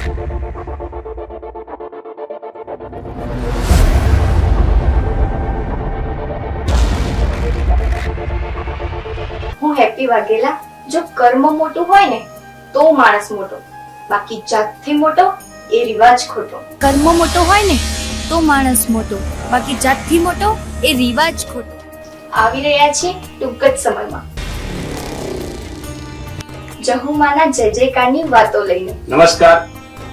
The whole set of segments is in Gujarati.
હું હેપી વાઘેલા જો કર્મ મોટું હોય ને, તો માણસ મોટો. બાકી જાતથી મોટો એ રિવાજ ખોટો. કર્મ મોટો હોય ને, તો માણસ મોટો. બાકી જાતથી મોટો એ રિવાજ ખોટો. આવી રહ્યા છે ટૂંક જ સમયમાં. જહુમાના જય જયકારની વાતો લઈને. નમસ્કાર.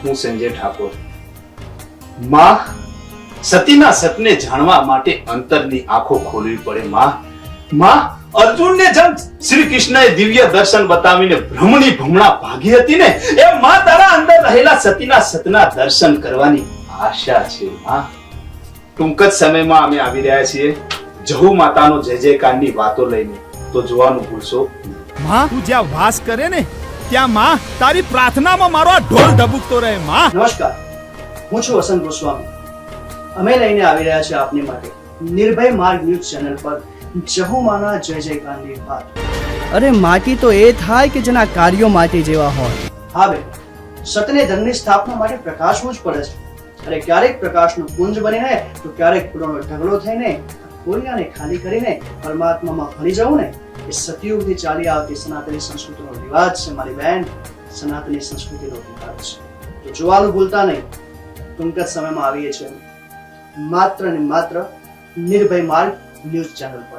હું સંજય ઠાકોર. માં, સતીના સતને જાણવા માટે અંતરની આંખો ખોલવી પડે, માં. માં, અર્જુનને જેમ શ્રી કૃષ્ણએ દિવ્ય દર્શન બતાવીને ભ્રમણી ભમણા ભાગી હતી ને એ માં તારા અંદર રહેલા સતીના સતના દર્શન કરવાની આશા છે, માં. ટૂંક જ સમયમાં અમે આવી રહ્યા છીએ. જહુ માતાનો જય જયકારની વાતો લઈને. તો જોવાનું ભૂલશો. માં, તું જ્યાં વાસ કરે ને ત્યાં માં તારી પ્રાર્થનામાં મારો આ ઢોલ ધબુકતો રહે માં. નમસ્કાર. હું છું વસંત ગોસ્વામી. અમે લઈને આવી રહ્યા છે આપની માટે નિર્ભય માર્ગ ન્યૂઝ ચેનલ પર. જહુમાના જય જયકારની વાત. અરે માટી તો એ થાય કે જેના કાર્યો માટી જેવા હોય. હા બે સતને ધનની સ્થાપના માટે પ્રકાશવું જ પડે છે. અને ક્યારેક પ્રકાશનું પુંજ બનીને તો ક્યારેક પૂરોનો ઢગલો થઈને કોરિયાને ખાલી કરીને પરમાત્મામાં ભણી જવું ને એ સતયુગથી ચાલી આવતી સનાતની સંસ્કૃતિનો રિવાજ છે, મારી બહેન. સનાતની સંસ્કૃતિનો રિવાજ છે. તો જોવાનું ભૂલતા નહીં. ટૂંક જ સમયમાં આવીએ છીએ. માત્ર ને માત્ર નિર્ભય માર્ગ ન્યૂઝ ચેનલ પર.